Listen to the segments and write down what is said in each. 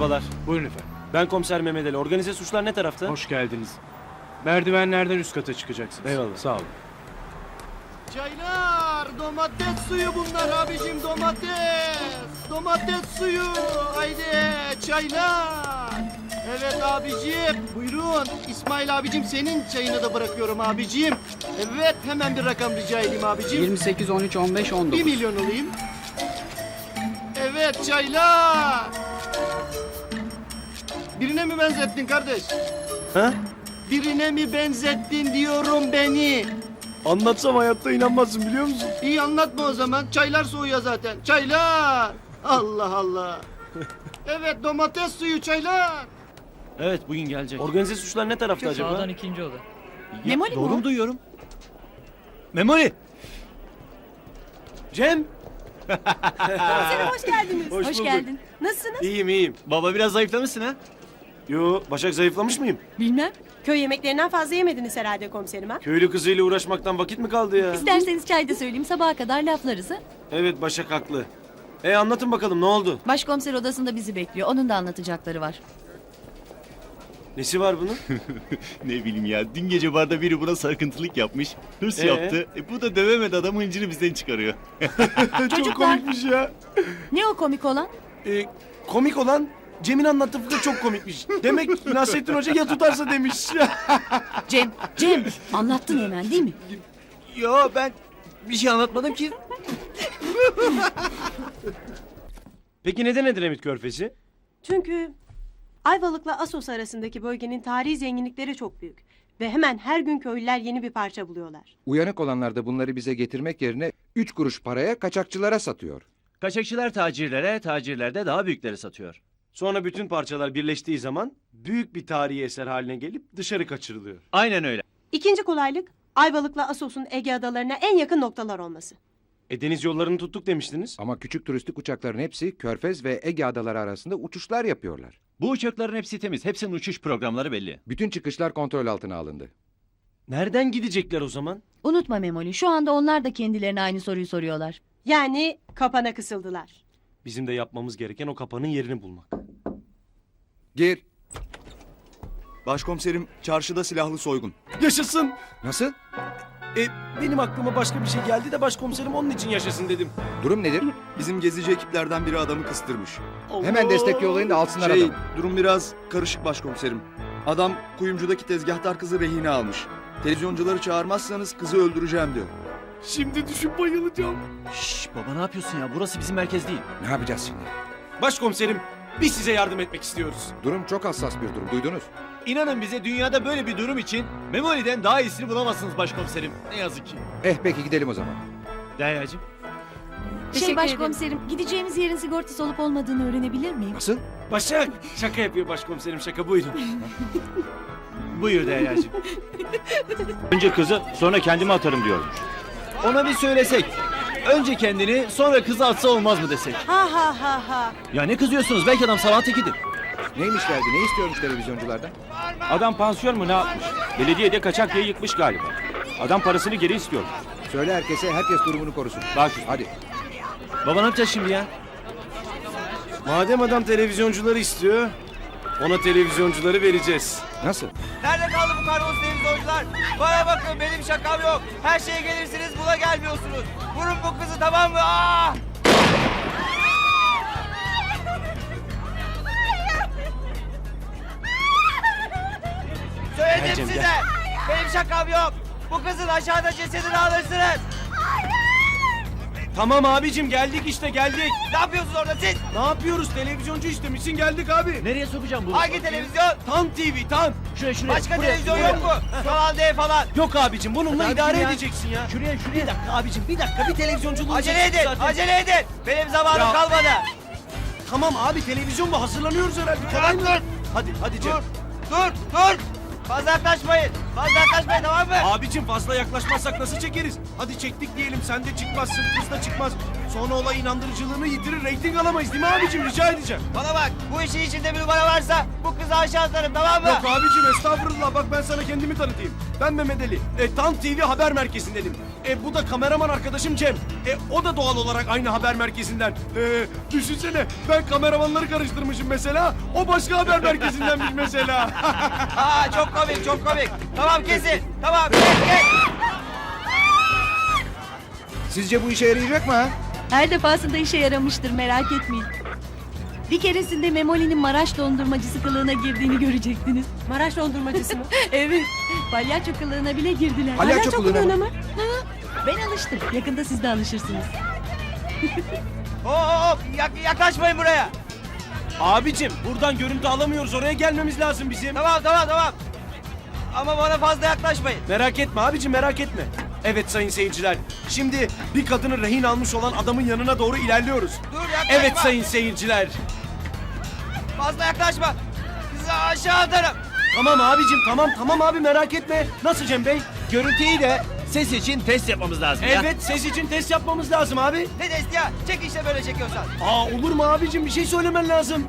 Merhabalar. Buyurun efendim. Ben komiser Mehmet Ali. Organize suçlar ne tarafta? Hoş geldiniz. Merdivenlerden üst kata çıkacaksınız. Eyvallah. Sağ olun. Çaylar, domates suyu bunlar abicim domates. Domates suyu. Haydi çaylar. Evet abicim. Buyurun. İsmail abicim senin çayını da bırakıyorum abicim. Evet hemen bir rakam rica edeyim abicim. 28, 13, 15, 19. 1 milyon alayım. Evet çaylar. Birine mi benzettin kardeş? Ha? Birine mi benzettin diyorum beni. Anlatsam hayatta inanmazsın biliyor musun? İyi anlatma o zaman. Çaylar soğuyor zaten. Çaylar. Allah Allah. Evet domates suyu çaylar. Evet bugün gelecek. Organize suçlar ne tarafta acaba? Sağdan ikinci oda. Memoli doğru mu duyuyorum? Memoli! Cem! Komiserim hoş geldiniz. Hoş Hoş, bulduk. geldin. Nasılsınız? İyiyim iyiyim. Baba biraz zayıflamışsın ha? Yo, Başak zayıflamış mıyım? Bilmem. Köy yemeklerinden fazla yemediniz herhalde komiserim ha? Köylü kızıyla uğraşmaktan vakit mi kaldı ya? İsterseniz çay da söyleyeyim sabaha kadar laflarız ha. Evet Başak haklı. E anlatın bakalım ne oldu? Başkomiser odasında bizi bekliyor. Onun da anlatacakları var. Nesi var bunun? Ne bileyim ya dün gece barda biri buna sarkıntılık yapmış. Hırs Ee? yaptı. E, bu da dövemedi adam hıncını bizden çıkarıyor. Çok Çocuklar. komikmiş ya. Ne o komik olan? E, komik olan Cem'in anlattığı fıkra çok komikmiş. Demek Nasrettin Hoca ya tutarsa demiş. Cem, Cem. Anlattın hemen değil mi? Yo ben bir şey anlatmadım ki. Peki neden Edremit Körfezi? Çünkü Ayvalık'la Asos arasındaki bölgenin tarihi zenginlikleri çok büyük. Ve hemen her gün köylüler yeni bir parça buluyorlar. Uyanık olanlar da bunları bize getirmek yerine 3 kuruş paraya kaçakçılara satıyor. Kaçakçılar tacirlere, tacirler de daha büyükleri satıyor. Sonra bütün parçalar birleştiği zaman büyük bir tarihi eser haline gelip dışarı kaçırılıyor. Aynen öyle. İkinci kolaylık Ayvalık'la Asos'un Ege adalarına en yakın noktalar olması. E deniz yollarını tuttuk demiştiniz. Ama küçük turistik uçakların hepsi Körfez ve Ege adaları arasında uçuşlar yapıyorlar. Bu uçakların hepsi temiz. Hepsinin uçuş programları belli. Bütün çıkışlar kontrol altına alındı. Nereden gidecekler o zaman? Unutma Memoli. Şu anda onlar da kendilerine aynı soruyu soruyorlar. Yani kapana kısıldılar. Bizim de yapmamız gereken o kapanın yerini bulmak. Gir. Başkomiserim çarşıda silahlı soygun. Yaşasın! Nasıl? E, benim aklıma başka bir şey geldi de başkomiserim onun için yaşasın dedim. Durum nedir? Bizim gezici ekiplerden biri adamı kıstırmış. Hemen destek yollayın da alsınlar Şey, adamı. durum biraz karışık başkomiserim. Adam kuyumcudaki tezgahtar kızı rehine almış. Televizyoncuları çağırmazsanız kızı öldüreceğim diyor. Şimdi düşüp bayılacağım. Şşş baba ne yapıyorsun ya? Burası bizim merkez değil. Ne yapacağız şimdi? Başkomiserim biz size yardım etmek istiyoruz. Durum çok hassas bir durum. Duydunuz? İnanın bize dünyada böyle bir durum için Memoli'den daha iyisini bulamazsınız başkomiserim. Ne yazık ki. Eh peki gidelim o zaman. Deryacığım. Şey ederim. başkomiserim gideceğimiz yerin sigortası olup olmadığını öğrenebilir miyim? Nasıl? Başak şaka yapıyor başkomiserim şaka buyurun. Buyur Deryacığım. Önce kızı sonra kendimi atarım diyormuş. Ona bir söylesek. Önce kendini sonra kızı atsa olmaz mı desek. Ha ha ha ha. Ya ne kızıyorsunuz? Belki adam sabah tekidir. Neymiş derdi? Ne istiyormuş televizyonculardan? Adam pansiyon mu ne yapmış? Belediyede kaçak diye yıkmış galiba. Adam parasını geri istiyor. Söyle herkese, herkes durumunu korusun. Bak Hadi. Baba ne yapacağız şimdi ya? Madem adam televizyoncuları istiyor ona televizyoncuları vereceğiz. Nasıl? Nerede kaldı bu karbon televizyoncular? Bana bakın benim şakam yok. Her şeye gelirsiniz buna gelmiyorsunuz. Vurun bu kızı tamam mı? Aa! Söyledim Cem, size. Benim şakam yok. Bu kızın aşağıda cesedini alırsınız. Tamam abicim geldik işte geldik. Ne yapıyorsunuz orada siz? Ne yapıyoruz televizyoncu istemişsin geldik abi. Nereye sokacağım bunu? Hangi televizyon? Tan TV tan. Şuraya şuraya. Başka buraya, televizyon buraya. yok mu? Kanal D falan. Yok abicim bununla Hadi idare abicim ya. edeceksin ya. Şuraya şuraya. Bir dakika abicim bir dakika bir televizyonculuğu Acele edin, acele edin. Benim zamanım Ya. kalmadı. Tamam abi televizyon bu hazırlanıyoruz herhalde. Kolay mı? Hadi hadi Cem. Dur, dur, dur. Fazla yaklaşmayın. Fazla yaklaşmayın tamam mı? Abicim fazla yaklaşmazsak nasıl çekeriz? Hadi çektik diyelim sen de çıkmazsın kız da çıkmaz. Sonra olay inandırıcılığını yitirir reyting alamayız değil mi abicim rica edeceğim. Bana bak, bu işin içinde bir numara varsa bu kızı aşağı atarım tamam mı? Yok abicim estağfurullah bak ben sana kendimi tanıtayım. Ben Mehmet Ali. E, Tan TV haber merkezindenim. E, bu da kameraman arkadaşım Cem. E, o da doğal olarak aynı haber merkezinden. E, düşünsene ben kameramanları karıştırmışım mesela. O başka haber merkezindenmiş mesela. Aa çok komik çok komik. Tamam kesin. Tamam kes kes. Sizce bu işe yarayacak mı ha? Her defasında işe yaramıştır merak etmeyin. Bir keresinde Memoli'nin Maraş dondurmacısı kılığına girdiğini görecektiniz. Maraş dondurmacısı mı? Evet. Palyaço kılığına bile girdiler. Palyaço Palyaço kılığına mı? mı? Ben alıştım. Yakında siz de alışırsınız. Hop yak, yaklaşmayın buraya. Abicim buradan görüntü alamıyoruz. Oraya gelmemiz lazım bizim. Tamam tamam tamam. Ama bana fazla yaklaşmayın. Merak etme abicim merak etme. Evet sayın seyirciler. Şimdi bir kadını rehin almış olan adamın yanına doğru ilerliyoruz. Dur yaklaşma. Evet sayın seyirciler. Fazla yaklaşma. Sizi aşağı atarım. Tamam abicim tamam tamam abi merak etme. Nasıl Cem Bey? Görüntüyü de ses için test yapmamız lazım ya. Evet ses için test yapmamız lazım abi. Ne testi ya? Çek işte böyle çekiyorsan. Aa olur mu abicim bir şey söylemen lazım.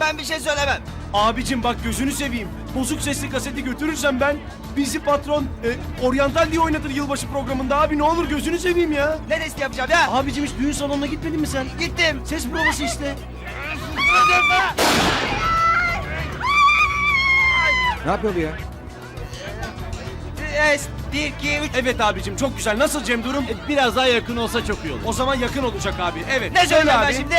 Ben bir şey söylemem. Abicim bak gözünü seveyim. Bozuk sesli kaseti götürürsem ben bizi patron e, oryantal diye oynatır yılbaşı programında abi ne olur gözünü seveyim ya. Ne testi yapacağım ya? Abicim hiç düğün salonuna gitmedin mi sen? Gittim. Ses provası işte. Ne yapıyor bu ya? Test. Bir, iki, üç. Evet abicim çok güzel. Nasıl Cem durum? E, Biraz daha yakın olsa çok iyi olur. O zaman yakın olacak abi. Evet. Ne söyleyeyim ben şimdi?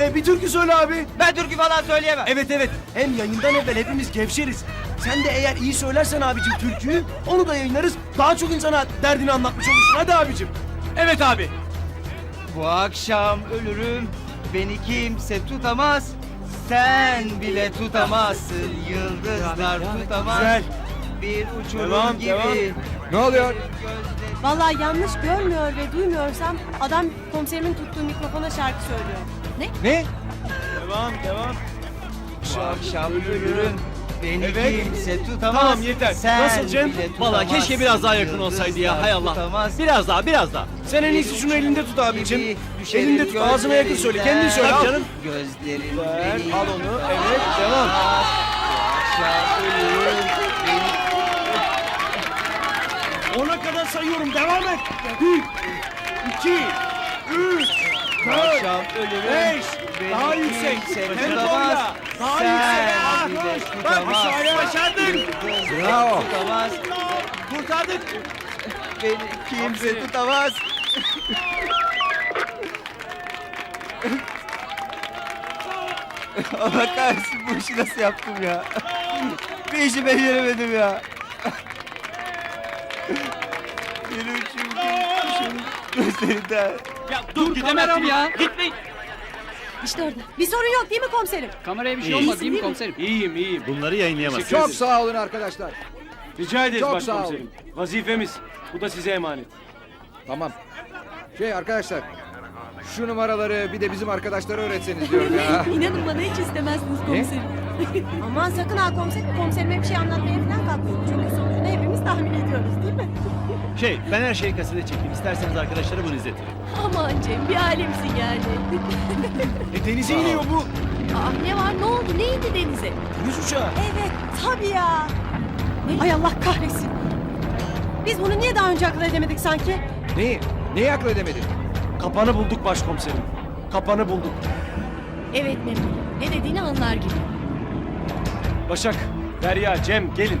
E, bir türkü söyle abi. Ben türkü falan söyleyemem. Evet evet. Hem yayından evvel hepimiz gevşeriz. Sen de eğer iyi söylersen abicim türküyü onu da yayınlarız. Daha çok insana derdini anlatmış olursun. Hadi abicim. Evet abi. Bu akşam ölürüm. Beni kimse tutamaz. Sen bile tutamazsın. Yıldızlar tutamaz. Güzel. Bir uçurum Devam, gibi. devam. Ne oluyor? Vallahi yanlış görmüyor ve duymuyorsam adam komiserimin tuttuğu mikrofona şarkı söylüyor. Ne? Devam devam. Bu akşam ölürüm. Beni Evet. kimse tutamaz. Tamam, yeter. Sen Nasıl Cem? tutamazsın. keşke biraz daha yakın olsaydı ya. Hay Allah. Tutamaz. Biraz daha biraz daha. Sen en iyisi şunu elinde tut abicim. Elinde tut ağzına yakın söyle. Kendin söyle. Tabii Al. canım. Gözlerin Ver, beni al onu. Evet devam. akşam ölürüm. Ona kadar sayıyorum. Devam et. Bir, iki, üç, dört, beş. Daha yüksek. Tempoyla. tutamaz. Daha yüksek. Ah. Bak başardık. Yıldızlar Bravo. Tutamaz. Kurtardık. Beni kimse tutamaz. Allah kahretsin bu işi nasıl yaptım ya? Bir işi beceremedim ya. Benim için gözlerinden. Ya dur gidemezsin ya. Gitmeyin. İşte orada. Bir sorun yok değil mi komiserim? Kameraya bir şey İyisin olmaz değil mi değil mi? komiserim? İyiyim iyiyim. Bunları yayınlayamazsın. Çok sağ olun arkadaşlar. Rica ederiz Çok sağ başkomiserim. Vazifemiz. Bu da size emanet. Tamam. Şey arkadaşlar. Şu numaraları bir de bizim arkadaşlara öğretseniz diyorum ya. İnanın bana hiç istemezsiniz komiserim. Aman sakın ha komiserim, komiserime bir şey anlatmaya falan kalkmayın. Çünkü sonucunu hepimiz tahmin ediyoruz değil mi? Şey ben her şeyi kasete çektim. İsterseniz arkadaşlara bunu izletirim. Aman Cem bir alemsin yani. E denize iniyor bu. Aa, ne var ne oldu ne indi denize? Deniz uçağı. Evet tabii ya. Ay Allah kahretsin. Biz bunu niye daha önce akıl edemedik sanki? Neyi? Neyi akıl edemedin? Kapanı bulduk başkomiserim. Kapanı bulduk. Evet Memoli ne dediğini anlar gibi. Başak, Derya, Cem gelin.